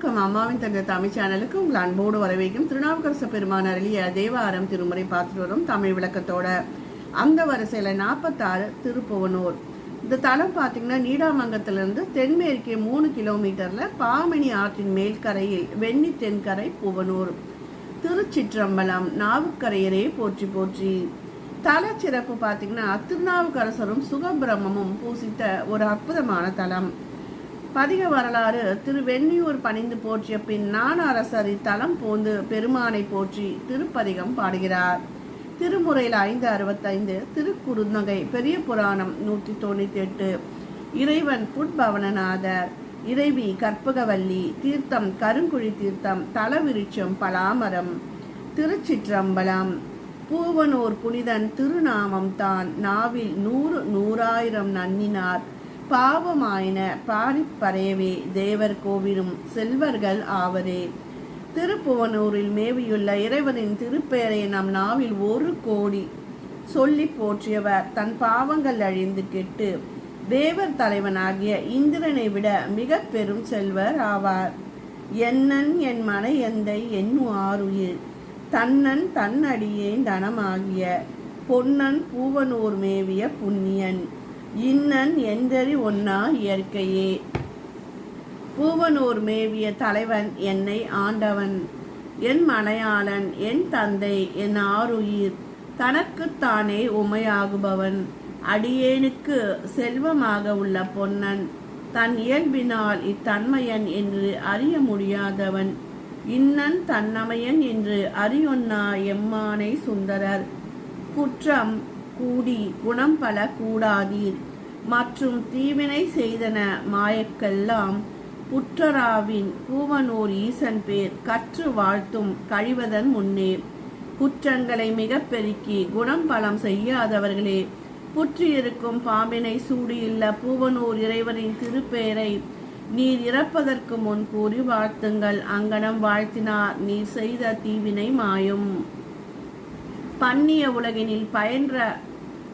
வணக்கம். அம்மாவின் தங்க தமிழ் சேனலுக்கு உங்கள் அன்போடு வரவேற்கும் திருநாவுக்கரச பெருமான் அருளிய தேவாரம் திருமுறை பார்த்துட்டு வரும் தமிழ் விளக்கத்தோட. அந்த வரிசையில் நாற்பத்தாறு திருப்புவனூர். இந்த தலம் பார்த்தீங்கன்னா நீடாமங்கத்திலிருந்து தென்மேற்கே மூணு கிலோமீட்டரில் பாமணி ஆற்றின் மேல்கரையில் வெண்ணி தென்கரை புவனூர். திருச்சிற்றம்பலம் நாவுக்கரையரே போற்றி போற்றி. தல சிறப்பு பார்த்தீங்கன்னா திருநாவுக்கரசரும் சுகபிரமமும் பூசித்த ஒரு அற்புதமான தலம். பதிக வரலாறு திரு வெண்ணியூர் பணிந்து போற்றிய பின் நானரசர் இத்தலம் போந்து பெருமானை போற்றி திருப்பதிகம் பாடுகிறார். திருமுறையில் ஐந்து அறுபத்தைந்து திருக்குறுநகை பெரிய புராணம் நூற்றி தொண்ணூத்தி எட்டு இறைவன் புட்பவனநாதர் இறைவி கற்பகவல்லி தீர்த்தம் கருங்குழி தீர்த்தம் தலவிருட்சம் பலாமரம் திருச்சிற்றம்பலம் பூவனூர் புனிதன் திருநாமம் தான் நாவில் நூறு நூறாயிரம் நன்னினார். பாவமாயின. பாரிப்பறையவே தேவர் கோவிலும் செல்வர்கள் ஆவரே திருப்புவனூரில் மேவியுள்ள இறைவனின் திருப்பெயரை நம் நாவில் ஒரு கோடி சொல்லி போற்றியவர். தன் பாவங்கள் அழிந்து கெட்டு தேவர் தலைவனாகிய இந்திரனை விட மிக பெரும் செல்வர் ஆவார். என்னன் என் மனை எந்தை என் ஆறுயிர். தன்னன் தன்னடியேன் தனமாகிய பொன்னன் பூவனூர் மேவிய புண்ணியன். இன்னன் எந்தறி ஒன்னா இயற்கையே. பூவனூர் மேவிய தலைவன் என்னை ஆண்டவன். என் மனையாளன் என் தந்தை என் ஆருயிர் தனக்குத்தானே உமையாகுபவன். அடியேனுக்கு செல்வமாக உள்ள பொன்னன். தன் இயல்பினால் இத்தன்மையன் என்று அறிய முடியாதவன். இன்னன் தன்னமையன் என்று அறியொன்னா எம்மானை சுந்தரர். குற்றம் கூடி குணம் பல கூடாதீர் மற்றும் தீவினை செய்தன மாயக்கெல்லாம் புற்றராவின் பூவனூர் ஈசன் பேர் கற்று வாழ்த்தும் கழிவதன் முன்னே. குற்றங்களை மிக பெருக்கி குணம் பலம் செய்யாதவர்களே புற்றியிருக்கும் பாம்பினை சூடியுள்ள பூவனூர் இறைவனின் திருப்பெயரை நீர் இறப்பதற்கு முன் கூறி வாழ்த்துங்கள். அங்கனம் வாழ்த்தினார் நீர் செய்த தீவினை மாயும். பன்னிய உலகினில் பயின்ற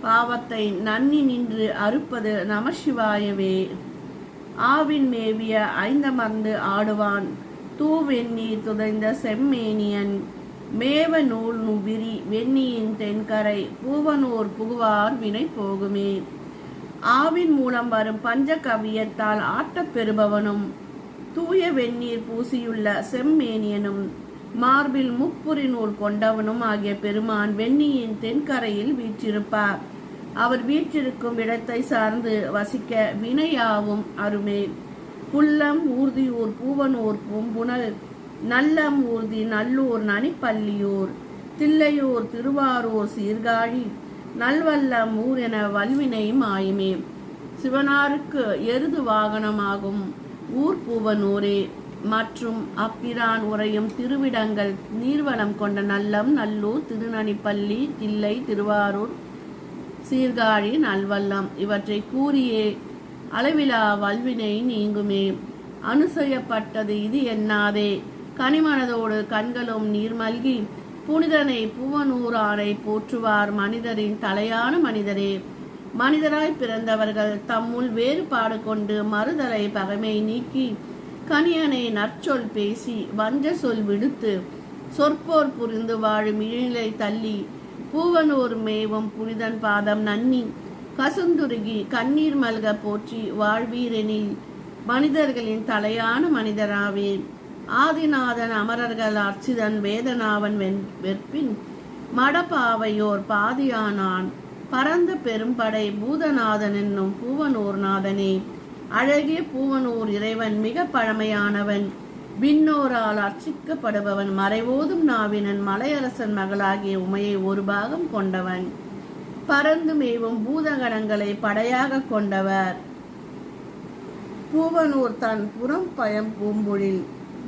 பாவத்தை நன்னி நின்று அறுப்பது நமசிவாயவே. ஆவின் மேவிய ஐந்தமர்ந்து ஆடுவான். தூவெண்ணீர் துதைந்த செம்மேனியன். மேவ நூல் நுபிரி வெண்ணியின் தென்கரை. பூவனூர் புகுவார் வினை போகுமே. ஆவின் மூலம் வரும் பஞ்ச கவியத்தால் ஆட்டப் பெறுபவனும். தூய வெந்நீர் பூசியுள்ள செம்மேனியனும். மார்பில் முப்புரி நூல் கொண்டவனும் ஆகிய பெருமான் வெண்ணியின் தென்கரையில் வீற்றிருப்பார். அவர் வீற்றிருக்கும் இடத்தை சார்ந்து வசிக்க வினையாவும் அருமே. புல்லம் ஊர்தியூர் பூவனூர் பூம்புணல் நல்லம் ஊர்தி நல்லூர் நனிப்பள்ளியூர் தில்லையூர் திருவாரூர் சீர்காழி நல்வல்லம் ஊர் என வல்வினை மாயுமே. சிவனாருக்கு எருது வாகனமாகும் ஊர் பூவனூரே. மற்றும் அப்பிரான் உரையும் திருவிடங்கள் நீர்வளம் கொண்ட நல்லம் நல்லூர் திருநனிப்பள்ளி தில்லை திருவாரூர் சீர்காழி நல்வல்லம் இவற்றை கூறியே அளவிலா வல்வினை நீங்குமே அனுசெய்யப்பட்டது இது எண்ணாதே கனிமனதோடு கண்களும் நீர்மல்கி புனிதனை புவனூரானை போற்றுவார் மனிதரின் தலையான மனிதரே. மனிதராய் பிறந்தவர்கள் தம்முள் வேறுபாடு கொண்டு மறுதலை பகைமை நீக்கி கனியனை நற்சொல் பேசி வஞ்ச சொல் விடுத்து சொற்போர் புரிந்து வாழும் இழிநிலை தள்ளி பூவனூர் மேவும் புனிதன் பாதம் நன்னி கசுந்துருகி கண்ணீர் மல்க போற்றி வாழ்வீரெனில் மனிதர்களின் தலையான மனிதராவேன் ஆதிநாதன் அமரர்கள் அர்ச்சிதன் வேதனாவன் வென் வெற்பின் மடப்பாவையோர் பாதியானான். பரந்த பெரும்படை பூதநாதன் என்னும் பூவனூர் நாதனே. அழகிய பூவனூர் இறைவன் மிக பழமையானவன். விண்ணோரால் அர்ச்சிக்கப்படுபவன் மறைவோதும் நாவினன் மலையரசன் மகளாகிய உமையை ஒரு பாகம் கொண்டவன். பறந்து மேவும் பூதகணங்களை படையாக கொண்டவர். பூவனூர் தன் புறம் பயம் பூம்பொழில்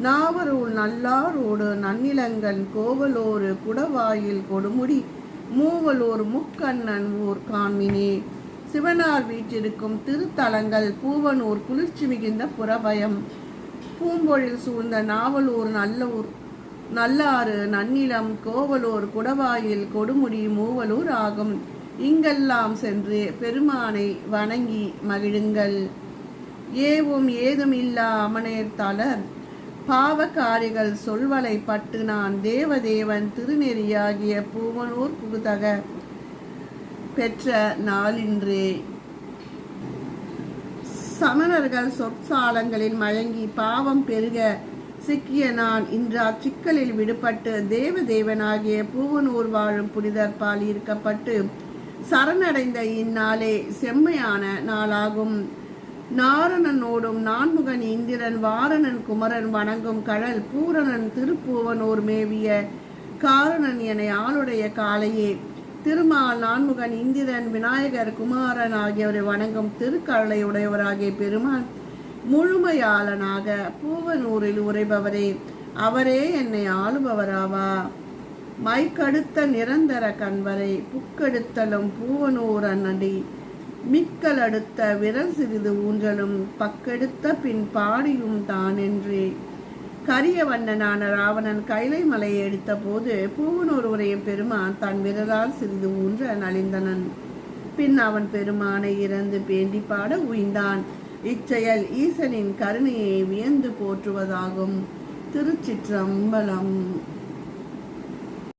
நாவரூர் நல்லாரோடு நன்னிலங்கன் கோவலோரு குடவாயில் கொடுமுடி மூவலூர் முக்கண்ணன் ஊர் காமினே. சிவனார் வீற்றிருக்கும் திருத்தலங்கள் பூவனூர் குளிர்ச்சி மிகுந்த புறபயம். பூம்பொழில் சூழ்ந்த நாவலூர் நல்லூர் நல்லாறு நன்னிலம் கோவலூர் குடவாயில் கொடுமுடி மூவலூர் ஆகும். இங்கெல்லாம் சென்று பெருமானை வணங்கி மகிழுங்கள். ஏவும் ஏதும் இல்லா அமனேர்த்தாளர் பாவக்காரிகள் சொல்வலை பட்டு நான் தேவதேவன் திருநெறியாகிய பூவனூர் புகுதக பெற்ற நாளின்றே. சமணர்கள் சொற்சாலங்களில் மயங்கி பாவம் பெருக சிக்கிய நான் இன்று அச்சிக்கலில் விடுபட்டு தேவதேவனாகிய பூவனூர் வாழும் புனிதர் பால் ஈர்க்கப்பட்டு சரணடைந்த இந்நாளே செம்மையான நாளாகும். நாரணனோடும் நான்முகன் இந்திரன் வாரணன் குமரன் வணங்கும் கடல் பூரணன் திருப்பூவனூர் மேவிய காரணன் என ஆளுடைய காலையே? திருமால் நான்முகன் இந்திரன் விநாயகர் குமாரன் ஆகியோரை வணங்கும் திருக்கடலை உடையவராகிய பெருமான் முழுமையாளனாக பூவனூரில் உரைபவரே அவரே என்னை ஆளுபவராவா? மைக்கடுத்த நிரந்தர கண்வரை புக்கெடுத்தலும் பூவனூர் அன்னடி மிக்கல் அடுத்த விரல் சிறிது ஊன்றலும் பக்கெடுத்த பின் பாடியும் தான் என்றே கரிய வண்ணனான ராவணன் கைலை மலையை எடுத்த போது பூவனூர் உரையும் பெருமான் தன் விரலால் சிறிது ஊன்ற நலிந்தனன். பின் அவன் பெருமானை இறந்து பேண்டி பாட உய்ந்தான். இச்செயல் ஈசனின் கருணையை வியந்து போற்றுவதாகும். திருச்சிற்றம்பலம்.